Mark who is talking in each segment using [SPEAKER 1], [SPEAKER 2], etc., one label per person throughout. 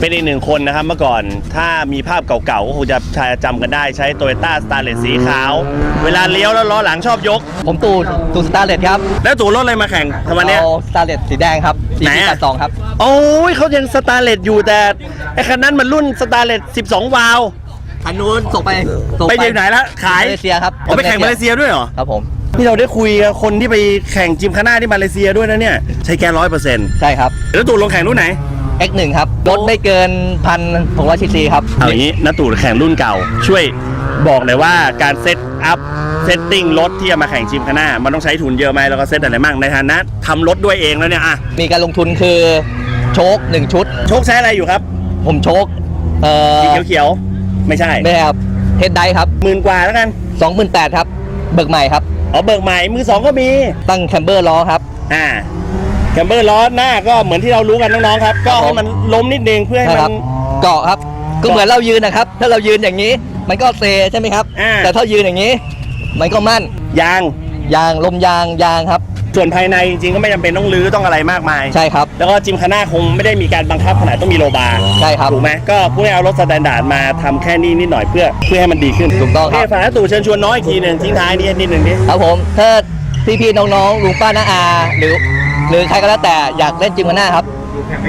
[SPEAKER 1] เป็นอีกหนึ่งคนนะครับเมื่อก่อนถ้ามีภาพเก่าๆก็คงจะจำกันได้ใช้ Toyota s t a r l e t สีขาว เวลาเลี้ยวแล้วล้อหลังชอบยก
[SPEAKER 2] ผมตูตูสตาร์เลตครับ
[SPEAKER 1] แล้วตู่รถอะไรมาแข่งทำไมเนี้ย
[SPEAKER 2] เอาสตาร์เลตสีแดงครับสี
[SPEAKER 1] ไหน
[SPEAKER 2] ที่
[SPEAKER 1] อะ
[SPEAKER 2] ตัดสองครับ
[SPEAKER 1] โอ้ยเขายัง s t a r l e t อยู่แต่ไอ้คันนั้นมันรุ่น s t a r l e t 12 วาล์ว
[SPEAKER 2] คันนู้นส่งไปส่ง
[SPEAKER 1] ไปอยู่ไหนละขาย
[SPEAKER 2] มาเลเซียครับ
[SPEAKER 1] เอาไปแข่งมาเลเซียด้วยเหรอ
[SPEAKER 2] ครับผม
[SPEAKER 1] นี่เราได้คุยกับคนที่ไปแข่งจิมคาน่าที่มาเลเซียด้วยนะเนี่ย ใช้แกร้อยเปอร์เซ็นต์
[SPEAKER 2] ใช่ครับ
[SPEAKER 1] แล้วตู่ลงแข่งรุ่นไหน
[SPEAKER 2] X1 ครับรถไม่เกินพันหกร้อยซีซีครับ
[SPEAKER 1] เอาอย่างนี้นะตู่แข่งรุ่นเก่า ช่วยบอกหน่อยว่าการเซตอัพเซตติ้งรถที่จะมาแข่งจิมคาน่ามันต้องใช้ทุนเยอะไหมแล้วก็เซตอะไรมั่งในฐานะทำรถด้วยเองแล้วเนี่ยอะ
[SPEAKER 2] มีการลงทุนคือโชคหนึ่งชุด
[SPEAKER 1] โชคใช้อะไรอยู่ครับ
[SPEAKER 2] ผมโชคเอ่อ
[SPEAKER 1] สีเขียวๆไม่ใช่
[SPEAKER 2] ไม่ใช่ครับเฮดไดครับ
[SPEAKER 1] หมื่นกว่าแล้วกัน
[SPEAKER 2] สองหมื่นแปดครับ เบิกใหม่ครับ
[SPEAKER 1] อ๋อเบิกใหม่มือสองก็มี
[SPEAKER 2] ตั้งแคมเบอร์ล้อครับ
[SPEAKER 1] อ่า แคมเบอร์ล้อหน้าก็เหมือนที่เรารู้กันน้องๆครับ ก็ให้มันล้มนิดนึงเพื่อให้
[SPEAKER 2] ใช่ค
[SPEAKER 1] มั
[SPEAKER 2] รั
[SPEAKER 1] น
[SPEAKER 2] บเกาะครับ ก็เหมือนเรายืนนะครับ ถ้าเรายืนอย่างนี้ มันก็เซใช่ไหมครับ
[SPEAKER 1] อ่า
[SPEAKER 2] แต่ถ้ายืนอย่างนี้ มันก็มั่น
[SPEAKER 1] ยาง
[SPEAKER 2] ยางลมยางยางครับ
[SPEAKER 1] ส่วนภายในจริงๆก็ไม่จำเป็นต้องรื้อต้องอะไรมากมาย
[SPEAKER 2] ใช่ครับ
[SPEAKER 1] แล้วก็จิมคาน่าคงไม่ได้มีการบังคับขนาดต้องมีโลบาร์
[SPEAKER 2] ใช่ครับ
[SPEAKER 1] ถูกไหมก็พูดให้เอารถสแตนดาร์ดมาทำแค่นี้นิดหน่อยเพื่อเพื่อให้มันดีขึ้น
[SPEAKER 2] ถูกต้องครับ
[SPEAKER 1] โฝากให้ตู่เชิญชวนน้องอีกทีหนึ่งทิ้งท้ายนี้นิดหนึ่งดิ
[SPEAKER 2] ครับผมถ้าพี่ๆน้องๆลุงป้าน้าอาหรือ หรือใครก็แล้วแต่อยากเล่นจิมกันหน้าครับ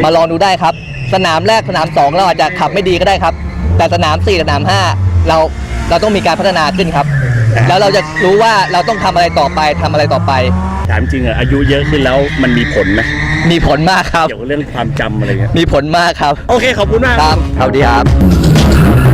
[SPEAKER 2] มาลองดูได้ครับ สนามแรกสนามสองเราอาจจะขับไม่ดีก็ได้ครับ แต่สนามสี่สนามห้าเราเราต้องมีการพัฒนาขึ้นครับ แล้วเราจะรู้ว่าเราต้องทำอะไรต่อไปทำอะไรต่อไป
[SPEAKER 1] ถามจริงอะอายุเยอะขึ้นแล้วมันมีผลไหม
[SPEAKER 2] มีผลมากครับ
[SPEAKER 1] เกี่ยวกับเรื่องความจำอะไรเงี้ย
[SPEAKER 2] มีผลมากครับ
[SPEAKER 1] โอเคขอบคุณมาก
[SPEAKER 2] ครับสวัสดีครับ